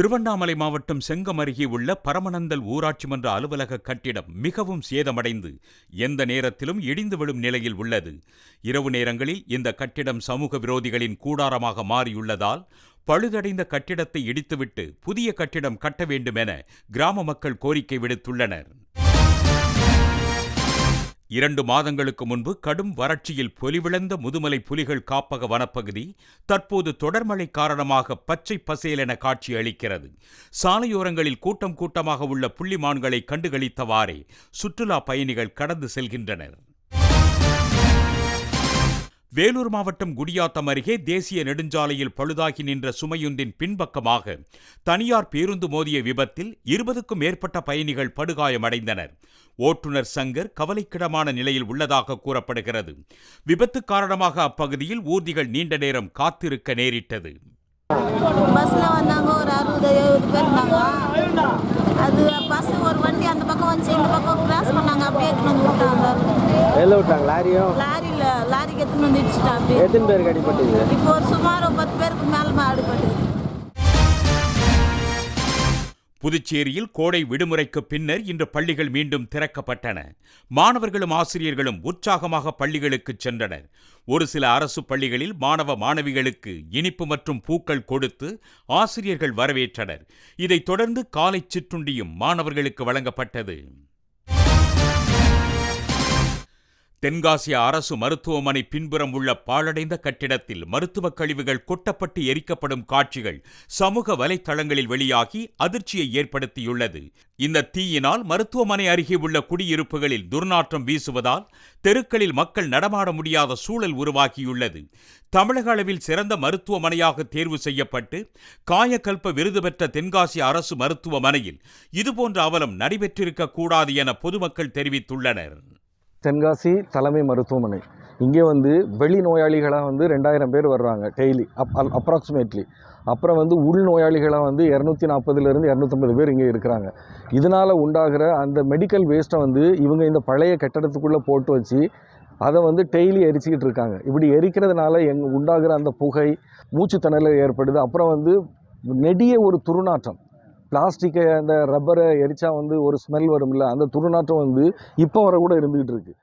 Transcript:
திருவண்ணாமலை மாவட்டம் செங்கம் அருகே உள்ள பரமநந்தல் ஊராட்சி மன்ற அலுவலக கட்டிடம் மிகவும் சேதமடைந்து எந்த நேரத்திலும் இடிந்து விழும் நிலையில் உள்ளது. இரவு நேரங்களில் இந்த கட்டிடம் சமூக விரோதிகளின் கூடாரமாக மாறியுள்ளதால் பழுதடைந்த கட்டிடத்தை இடித்துவிட்டு புதிய கட்டிடம் கட்ட வேண்டும் என கிராம மக்கள் கோரிக்கை விடுத்துள்ளனர். இரண்டு மாதங்களுக்கு முன்பு கடும் வறட்சியில் பொலிவிழந்த முதுமலை புலிகள் காப்பக வனப்பகுதி தற்போது தொடர்மழை காரணமாக பச்சை பசேலென காட்சி அளிக்கிறது. சாலையோரங்களில் கூட்டம் கூட்டமாக உள்ள புள்ளிமான்களை கண்டுகளித்தவாறே சுற்றுலா பயணிகள் கடந்து செல்கின்றனர். வேலூர் மாவட்டம் குடியாத்தம் அருகே தேசிய நெடுஞ்சாலையில் பழுதாகி நின்ற சுமையுந்தின் பின்பக்கமாக தனியார் பேருந்து மோதிய விபத்தில் இருபதுக்கும் மேற்பட்ட பயணிகள் படுகாயமடைந்தனர். ஓட்டுநர் சங்கர் கவலைக்கிடமான நிலையில் உள்ளதாக கூறப்படுகிறது. விபத்து காரணமாக அப்பகுதியில் ஊர்திகள் நீண்ட நேரம் காத்திருக்க நேரிட்டது. பஸ்ல வந்தாங்க ஒரு அறுபது எழுபது பேர் இருந்தாங்க. அது பஸ் ஒரு வண்டி அந்த பக்கம் வந்துச்சு இந்த பக்கம் வெளில விட்டாங்க? லாரியும் லாரியில் லாரிக்கு எடுத்துன்னு வந்து இடிச்சிட்டா அப்படியே எத்தனை பேருக்கு அடிபட்டது இப்போ ஒரு சுமார் பத்து பேருக்கு மேலே அடிபட்டுது. புதுச்சேரியில் கோடை விடுமுறைக்கு பின்னர் இன்று பள்ளிகள் மீண்டும் திறக்கப்பட்டன. மாணவர்களும் ஆசிரியர்களும் உற்சாகமாக பள்ளிகளுக்கு சென்றனர். ஒரு சில அரசு பள்ளிகளில் மாணவ மாணவிகளுக்கு இனிப்பு மற்றும் பூக்கள் கொடுத்து ஆசிரியர்கள் வரவேற்றனர். இதைத் தொடர்ந்து காலை சிற்றுண்டியும் மாணவர்களுக்கு வழங்கப்பட்டது. தென்காசி அரசு மருத்துவமனை பின்புறம் உள்ள பாழடைந்த கட்டிடத்தில் மருத்துவக் கழிவுகள் கொட்டப்பட்டு எரிக்கப்படும் காட்சிகள் சமூக வலைத்தளங்களில் வெளியாகி அதிர்ச்சியை ஏற்படுத்தியுள்ளது. இந்த தீயினால் மருத்துவமனை அருகே உள்ள குடியிருப்புகளில் துர்நாற்றம் வீசுவதால் தெருக்களில் மக்கள் நடமாட முடியாத சூழல் உருவாகியுள்ளது. தமிழக அளவில் சிறந்த மருத்துவமனையாக தேர்வு செய்யப்பட்டு காயக்கல்ப விருது பெற்ற தென்காசி அரசு மருத்துவமனையில் இதுபோன்ற அவலம் நடைபெற்றிருக்க கூடாது என பொதுமக்கள் தெரிவித்துள்ளனர். தென்காசி தலைமை மருத்துவமனை. இங்கே வந்து வெளி நோயாளிகளாக வந்து ரெண்டாயிரம் பேர் வர்றாங்க டெய்லி அப் அப்ராக்சிமேட்லி. அப்புறம் வந்து உள் நோயாளிகளாக வந்து இரநூத்தி நாற்பதுலேருந்து இரநூத்தம்பது பேர் இங்கே இருக்கிறாங்க. இதனால் உண்டாகிற அந்த மெடிக்கல் வேஸ்ட்டை வந்து இவங்க இந்த பழைய கட்டடத்துக்குள்ளே போட்டு வச்சு அதை வந்து டெய்லி எரிச்சிக்கிட்டு இருக்காங்க. இப்படி எரிக்கிறதுனால எங் உண்டாகிற அந்த புகை மூச்சுத்திணறல் ஏற்படுது. அப்புறம் வந்து நெடிய ஒரு துர்நாற்றம். பிளாஸ்டிக்கை அந்த ரப்பரை எரித்தா வந்து ஒரு ஸ்மெல் வரும்ல அந்த துர்நாற்றம் வந்து இப்போ வரை கூட இருந்துகிட்டு இருக்குது